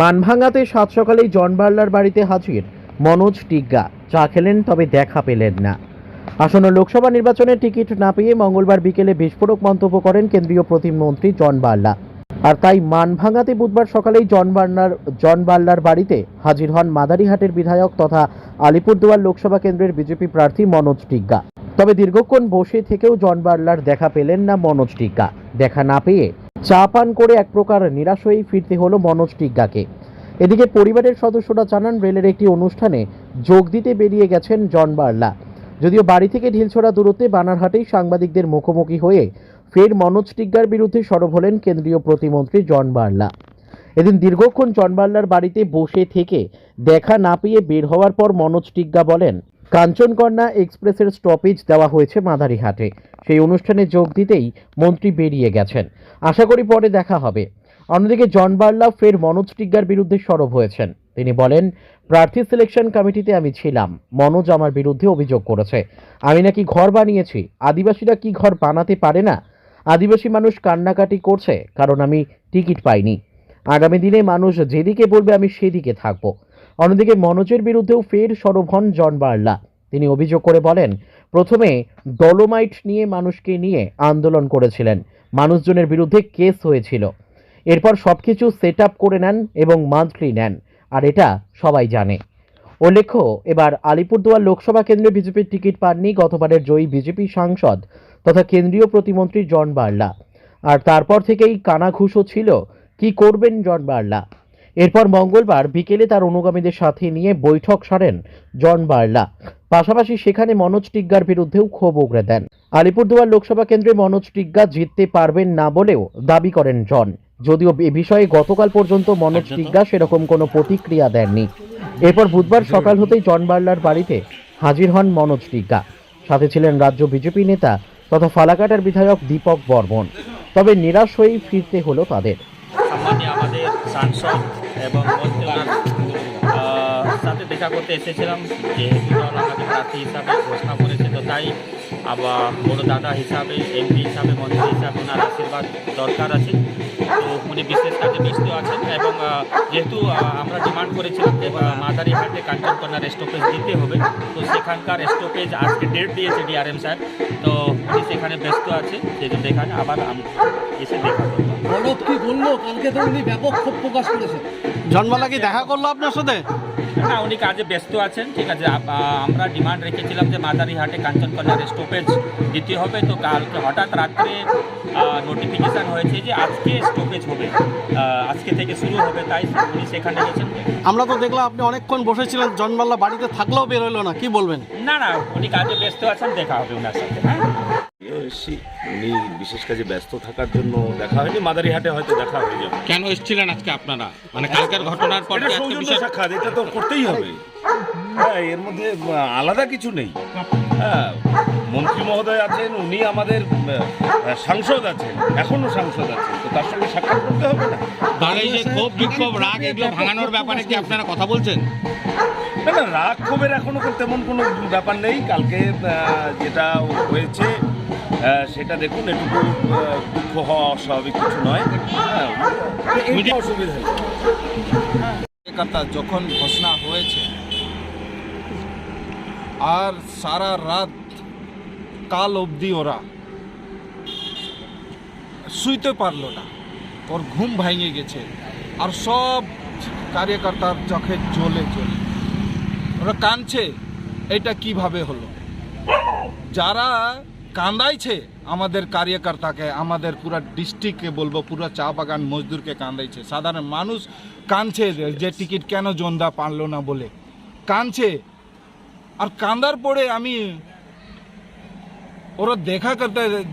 মানভাঙ্গাতে সাত সকালেই জন বার্লার বাড়িতে হাজির। মনোজ টিগ্গা, চা খেলেন তবে দেখা পেলেন না। আসন্ন লোকসভা নির্বাচনের টিকিট না পেয়ে মঙ্গলবার বিকেলে বিস্ফোরক মন্তব্য করেন কেন্দ্রীয় প্রতিমন্ত্রী জন বার্লা। আর তাই মানভাঙ্গাতে বুধবার সকালেই জন বার্লার জন বার্লার বাড়িতে হাজির হন মাদারিহাটের বিধায়ক তথা আলিপুরদুয়ার লোকসভা কেন্দ্রের বিজেপি প্রার্থী মনোজ টিগ্গা। তবে দীর্ঘক্ষণ বসে থেকেও জন বার্লার দেখা পেলেন না মনোজ টিগ্গা। দেখা না পেয়ে চা পান করে এক প্রকার নিরাশ হয়েই ফিরতে হলো মনোজ টিগ্গাকে এদিকে পরিবারের সদস্যরা জানান, রেলের একটি অনুষ্ঠানে যোগ দিতে বেরিয়ে গেছেন জন বার্লা। যদিও বাড়ি থেকে ঢিলছড়া দূরত্বে বানারহাটেই সাংবাদিকদের মুখোমুখি হয়ে ফের মনোজ টিগ্গার বিরুদ্ধে সরব হলেন কেন্দ্রীয় প্রতিমন্ত্রী জন বার্লা। এদিন দীর্ঘক্ষণ জন বার্লার বাড়িতে বসে থেকে দেখা না পেয়ে বের হওয়ার পর মনোজ টিগ্গা বলেন কাঞ্চনকন্যা এক্সপ্রেসের স্টপেজ দেওয়া হয়েছে মাদারিহাটে। সেই অনুষ্ঠানে যোগ দিতেই মন্ত্রী বেরিয়ে গেছেন। আশা করি পরে দেখা হবে। অন্যদিকে জন বার্লা ফের মনোজ টিগ্গার বিরুদ্ধে সরব হয়েছেন। তিনি বলেন, প্রার্থী সিলেকশন কমিটিতে আমি ছিলাম। মনোজ আমার বিরুদ্ধে অভিযোগ করেছে। আমি নাকি ঘর বানিয়েছি। আদিবাসীরা কি ঘর বানাতে পারে না? আদিবাসী মানুষ কান্নাকাটি করছে, কারণ আমি টিকিট পাইনি। আগামী দিনে মানুষ যেদিকে বলবে আমি সেদিকে থাকব। অন্যদিকে মনোজের বিরুদ্ধেও ফের সরব হন জন বার্লা। তিনি অভিযোগ করে বলেন, প্রথমে ডলোমাইট নিয়ে মানুষকে নিয়ে আন্দোলন করেছিলেন। মানুষজনের বিরুদ্ধে কেস হয়েছিল। এরপর সব কিছু সেট করে নেন এবং মান্থলি নেন, আর এটা সবাই জানে। উল্লেখ্য, এবার আলিপুরদুয়ার লোকসভা কেন্দ্রে বিজেপির টিকিট পাননি গতবারের জয়ী বিজেপি সাংসদ তথা কেন্দ্রীয় প্রতিমন্ত্রী জন বার্লা। আর তারপর থেকেই কানাঘুষো ছিল, কি করবেন জন বার্লা? এরপর মঙ্গলবার বিকেলে তার অনুগামীদের সাথে নিয়ে বৈঠক সারেন জন বার্লা। পাশাপাশি সেখানে মনোজ টিগ্গার বিরুদ্ধেও ক্ষোভ উগড়ে দেন। আলিপুরদুয়ার লোকসভা কেন্দ্রে মনোজ টিগ্গা জিততে পারবেন না বলেও দাবি করেন জন। যদিও এ বিষয়ে গতকাল পর্যন্ত মনোজ টিগ্গা সেরকম কোনো প্রতিক্রিয়া দেননি। এরপর বুধবার সকাল হতেই জন বার্লার বাড়িতে হাজির হন মনোজ টিগ্গা। সাথে ছিলেন রাজ্য বিজেপি নেতা তথা ফালাকাটার বিধায়ক দীপক বর্মন। তবে নিরাশ হয়েই ফিরতে হলো তাদের। আমাদের সাংসদ এবং মন্ত্রী ওনার আহ, সাথে দেখা করতে এসেছিলাম যেহেতু দল আমাকে প্রার্থী হিসাবে ঘোষণা করেছে তো তাই আবার বড় দাদা হিসাবে এমপি হিসাবে মন্ত্রী হিসাবে ওনার আশীর্বাদ দরকার আছে। তো উনি বিশেষ কাজে ব্যস্ত আছেন এবং যেহেতু আমরা ডিমান্ড করেছিলাম যে মাদারিহাটে কাঞ্চনকন্যার স্টপেজ দিতে হবে তো সেখানকার স্টপেজ আজকে ডেট দিয়েছে ডিআরএম স্যার তো উনি সেখানে ব্যস্ত আছে সেই জন্য এখানে আবার আম- এসে দেখা করব বরফ কি বলল? কালকে তো উনি ব্যাপক ক্ষোভ প্রকাশ করেছেন। জন্মালা কি দেখা করল আপনার সাথে? না উনি কাজে ব্যস্ত আছেন ঠিক আছে। আমরা ডিমান্ড রেখেছিলাম যে মাদারিহাটে কাঞ্চনকন্যার স্টপেজ দিতে হবে তো কালকে হঠাৎ রাত্রে নোটিফিকেশান হয়েছে যে আজকে স্টপেজ হবে। আজকে থেকে শুরু হবে তাই উনি সেখানে গেছেন। আমরা তো দেখলাম আপনি অনেকক্ষণ বসেছিলেন জন্মাল্লা বাড়িতে থাকলেও বের হলো না কি বলবেন? না না উনি কাজে ব্যস্ত আছেন দেখা হবে ওনার সাথে হ্যাঁ। এসছি উনি বিশেষ কাজে ব্যস্ত থাকার জন্য দেখা হয়নি মাদারিহাটে হয়তো দেখা হয়ে যাবে। কেন এসেছিলেন আজকে আপনারা? মানে কালকের ঘটনার পর এটা সৌজন্য বিশেষ সাক্ষাৎ এটা তো করতেই হবে। হ্যাঁ এর মধ্যে আলাদা কিছু নেই। হ্যাঁ মন্ত্রী মহোদয় আছেন উনি আমাদের সাংসদ আছেন এখনও সাংসদ আছেন তো তার সঙ্গে সাক্ষাৎ করতে হবে না। তাহলে এই যে ক্ষোভ বিক্ষোভ রাগ এগুলো ভাঙানোর ব্যাপারে কি আপনারা কথা বলছেন? না না রাগ ক্ষোভের এখনও তেমন কোনো ব্যাপার নেই। কালকে যেটা হয়েছে সেটা দেখুন আহ, দুঃখ হওয়া অস্বাভাবিক কিছু নয়। হ্যাঁ অসুবিধা যখন ঘোষণা হয়েছে আর সারা রাত কাল অবধি ওরা শুইতে পারল না। ওর ঘুম ভেঙে গেছে আর সব কার্যকর্তার চোখে জ্বলে জ্বলে। ওরা কাঁদছে এটা কীভাবে হলো? যারা কান্দাইছে। আমাদের কার্যকর্তাকে, আমাদের পুরা ডিস্ট্রিক্টকে বলব, পুরো চা বাগান মজদুরকে কান্দাইছে। সাধারণ মানুষ কাঁদছে যে টিকিট কেন জন্দা পারল না বলে। কাঁদছে। আর কান্দার পরে আমি, ওরা দেখা করতে,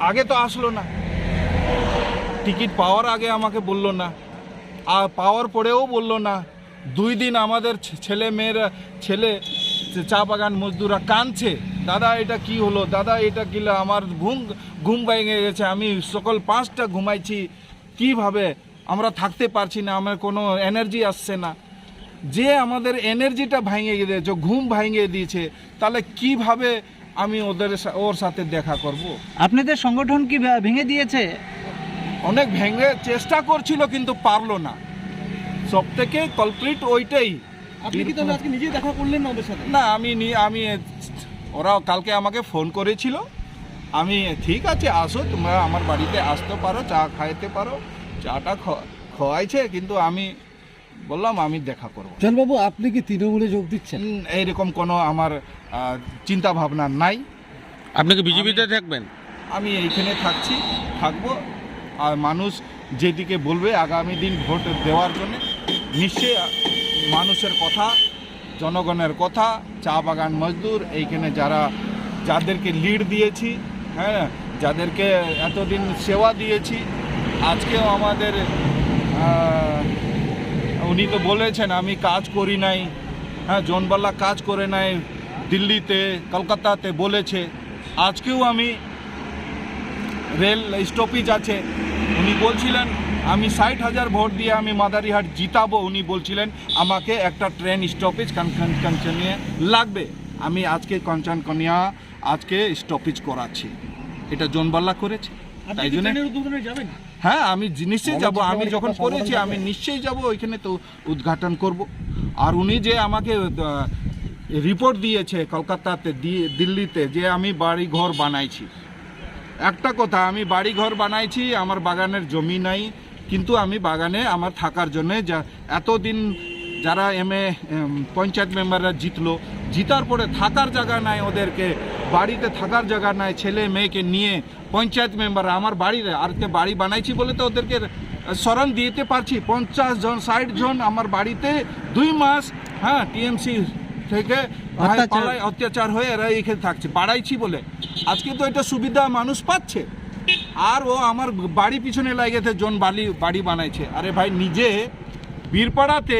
আগে তো আসলো না। টিকিট পাওয়ার আগে আমাকে বলল না। আর পাওয়ার পরেও বলল না। দুই দিন আমাদের ছেলে মেয়েরা, ছেলে চা- চা বাগান মজদুররা কাঁদছে। দাদা এটা কি হলো? দাদা এটা কি হলো? আমার ঘুম ঘুম ভেঙে গেছে। আমি সকাল পাঁচটা ঘুমাইছি। কীভাবে? আমরা থাকতে পারছি না আমার কোনো এনার্জি আসছে না। যে আমাদের এনার্জিটা ভেঙে দিয়েছে ঘুম ভেঙে দিয়েছে তাহলে কীভাবে আমি ওদের সা- ওর সাথে দেখা করব? আপনাদের সংগঠন কি ভে- ভেঙে দিয়েছে? অনেক ভেঙে চেষ্টা করছিল কিন্তু পারল না। সব থেকে কলপ্রিট ওইটাই। আপনি কি তবে আজকে নিজেই দেখা করলেন না ওদের সাথে? না আমি আমি ওরা কালকে আমাকে ফোন করেছিল। আমি ঠিক আছে আসো তোমরা আমার বাড়িতে আসতে পারো চা খাইতে পারো চাটা খ- খাওয়াইছে কিন্তু আমি বললাম আমি দেখা করব। জনবাবু আপনি কি তৃণমূলে যোগ দিচ্ছেন? এইরকম কোনো আমার চিন্তা ভাবনা নাই। আপনি কি বিজেপিতে থাকবেন? আমি এইখানে থাকছি থাকব। আর মানুষ যেদিকে বলবে আগামী দিন ভোট দেওয়ার জন্য নিশ্চয়ই মানুষের কথা জনগণের কথা, চা বাগান মজদুর, এইখানে যারা, যাদেরকে লিড দিয়েছি হ্যাঁ যাদেরকে এতদিন সেবা দিয়েছি, আজকেও আমাদের উনি তো বলেছেন, আমি কাজ করি নাই হ্যাঁ জোনবাল্লা কাজ করে নাই, দিল্লিতে, কলকাতাতে বলেছে, আজকেও আমি রেল স্টপেজ আছে। উনি বলছিলেন আমি ষাট হাজার ভোট দিয়ে আমি মাদারিহাট জিতাবো উনি বলছিলেন আমাকে একটা ট্রেন স্টপেজ কাঞ্চনিয়া লাগবে। আমি আজকে কাঞ্চন কনিয়া আজকে স্টপেজ করাচ্ছি। এটা জোনবাল্লা করেছে। তাই জন্য হ্যাঁ আমি নিশ্চয়ই যাব। আমি যখন করেছি আমি নিশ্চয়ই যাব ওইখানে তো উদ্ঘাটন করব। আর উনি যে আমাকে রিপোর্ট দিয়েছে কলকাতাতে দিয়ে দিল্লিতে যে আমি বাড়ি ঘর বানাইছি। একটা কথা আমি বাড়ি ঘর বানাইছি আমার বাগানের জমি নাই কিন্তু আমি বাগানে আমার থাকার জন্যে যা এতদিন যারা এম এ পঞ্চায়েত মেম্বাররা জিতলো জিতার পরে থাকার জায়গা নাই ওদেরকে বাড়িতে থাকার জায়গা নাই ছেলে মেয়েকে নিয়ে পঞ্চায়েত মেম্বার আমার বাড়িতে আর বাড়ি বানাইছি বলে তো ওদেরকে স্মরণ দিতে পারছি। পঞ্চাশ জন ষাট জন আমার বাড়িতে দুই মাস হ্যাঁ টিএমসি থেকে। অত্যাচার হয়ে এরা এখানে থাকছে বাড়াইছি বলে। আজকে তো এটা সুবিধা মানুষ পাচ্ছে। আর ও আমার বাড়ি পিছনে লাগেছে জন বালি, বাড়ি বানাইছে। আরে ভাই, নিজে বীরপাড়াতে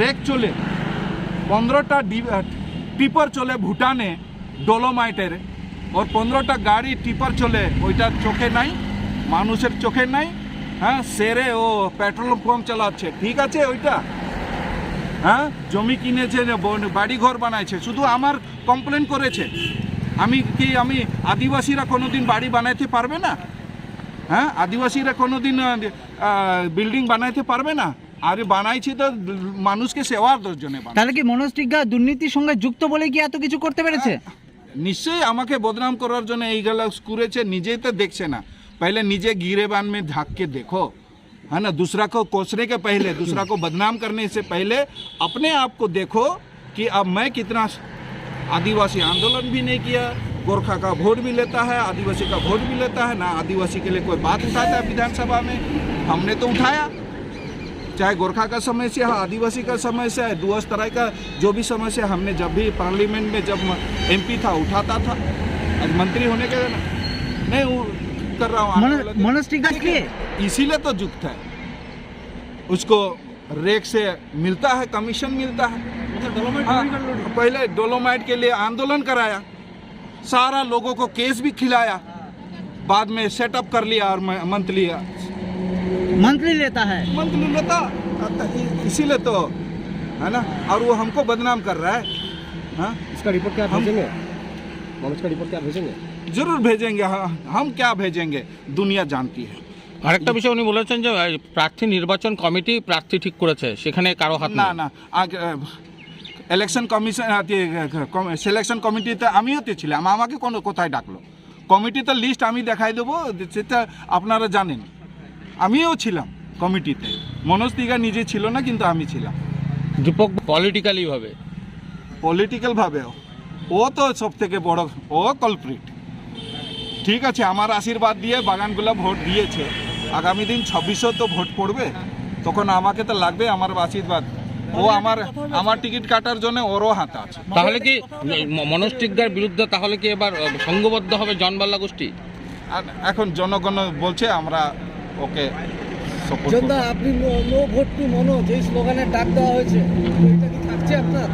রেক চলে, পনেরোটা টিপার চলে ভুটানে ডোলোমাইটের। ওর পনেরোটা গাড়ি টিপার চলে, ওইটা চোখে নাই, মানুষের চোখে নাই হ্যাঁ সেরে ও পেট্রোল পাম্প চালাচ্ছে। ঠিক আছে ওইটা? হ্যাঁ জমি কিনেছে বাড়ি ঘর বানাইছে, শুধু আমার কমপ্লেন করেছে। আমি কি আমি আদিবাসীরা কোনোদিন বাড়ি বানাইতে পারবে না হ্যাঁ আদিবাসীরা কোনোদিন বিল্ডিং বানাইতে পারবে না আরে বানাইছি তো মানুষকে সেবার জন্য বানাই তাহলে কি মনোজ টিগ্গা দুর্নীতির সঙ্গে যুক্ত বলে কি এত কিছু করতে পেরেছে নিশ্চয়ই আমাকে বদনাম করার জন্য এইগুলো করেছে নিজেই তো দেখছে না पहले नीचे गिरेबान में झाँक के देखो है ना दूसरा को कोसने के पहले दूसरा को बदनाम करने से पहले अपने आप को देखो कि अब मैं कितना आदिवासी आंदोलन भी नहीं किया गोरखा का वोट भी लेता है आदिवासी का वोट भी लेता है ना आदिवासी के लिए कोई बात उठाता है विधानसभा में हमने तो उठाया। चाहे गोरखा का समस्या है आदिवासी का समस्या है दुअस तरह का जो भी समस्या हमने जब भी पार्लियामेंट में जब एमपी था उठाता था। आज मंत्री होने के नहीं कर रहा हूँ इसीलिए तो जुक्त है। उसको रेक से मिलता है कमीशन मिलता है। हाँ, पहले डोलोमाइट के लिए आंदोलन कराया। सारा लोगों को केस भी खिलाया। बाद में सेटअप कर लिया और मंथली मंत्री लेता है। मंथली लेता। इसीलिए तो है ना? और वो हमको बदनाम कर रहा है। हाँ? इसका रिपोर्ट क्या भेजेंगे? मनोज का रिपोर्ट क्या भेजेंगे? ज़रूर भेजेंगे। हाँ हम क्या भेजेंगे? दुनिया जानती है। আরেকটা বিষয় উনি বলেছেন যে প্রার্থী নির্বাচন কমিটি প্রার্থী ঠিক করেছে সেখানে কারও হাত না না ইলেকশন কমিশন সিলেকশন কমিটিতে আমিও তো ছিলাম আমাকে কোনো কোথায় ডাকলো? কমিটিতে লিস্ট আমি দেখাই দেবো সেটা আপনারা জানেন। আমিও ছিলাম কমিটিতে মনোজ দিঘা নিজে ছিল না কিন্তু আমি ছিলাম। দীপক পলিটিক্যালি ভাবে? পলিটিক্যাল ভাবে। ও তো সব থেকে বড় ও কলপ্রিট ঠিক আছে আমার আশীর্বাদ দিয়ে বাগানগুলো ভোট দিয়েছে। আগামী দিন ছাব্বিশেও তো ভোট পড়বে তখন আমাকে তো লাগবে আমার আশীর্বাদ ও আমার আমার টিকিট কাটার জন্য ওরও হাত আছে। তাহলে কি ম- মনোজ টিগ্গার বিরুদ্ধে তাহলে কি এবার সংঘবদ্ধ হবে জনবাল্লা গোষ্ঠী? আর এখন জনগণ বলছে আমরা ওকে আপনি নো ভোট টু মনোজ এই স্লোগানের ডাক দেওয়া হয়েছে। এটা কি থাকছে আপনার?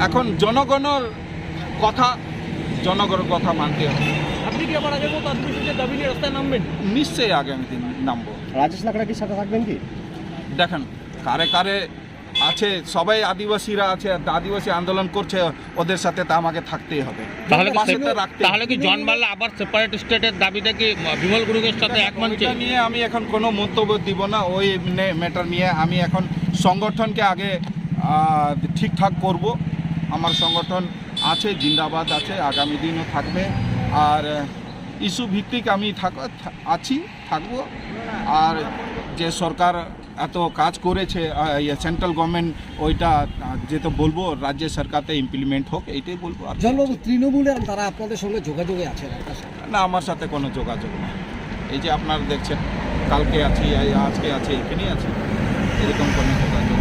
এখন জনগণের কথা জনগণের কথা মানতে হবে। দাবি নিয়ে রাস্তায় নামবেন। নিশ্চয়ই আগামী দিন নামবো। রাজেশ লাকড়া কি সাথে থাকবেন কি? দেখেন কারে কারে আছে সবাই আদিবাসীরা আছে আদিবাসী আন্দোলন করছে ওদের সাথে তা আমাকে থাকতেই হবে। তাহলে কি পাশে রাখতে তাহলে কি জন বাল্লা আবার সেপারেট স্টেটের দাবিটা কি বিমল গুরুকের সাথে এক মঞ্চে নিয়ে আমি এখন কোনো মন্তব্য দিব না ওই ম্যাটার নিয়ে আমি এখন সংগঠনকে আগে ঠিকঠাক করব। আমার সংগঠন আছে জিন্দাবাদ আছে আগামী দিনও থাকবে আর ইস্যু ভিত্তিক আমি থাক আছি থাকব। আর যে সরকার এত কাজ করেছে সেন্ট্রাল গভর্নমেন্ট ওইটা যেটা বলব রাজ্য সরকারতে ইমপ্লিমেন্ট হোক এইটাই বলব আর তৃণমূলের তারা আপনাদের সঙ্গে যোগাযোগে আছে। না আমার সাথে কোনো যোগাযোগ নেই। এই যে আপনারা দেখছেন কালকে আছি আজকে আছে এখানেই আছে। এরকম কোনো যোগাযোগ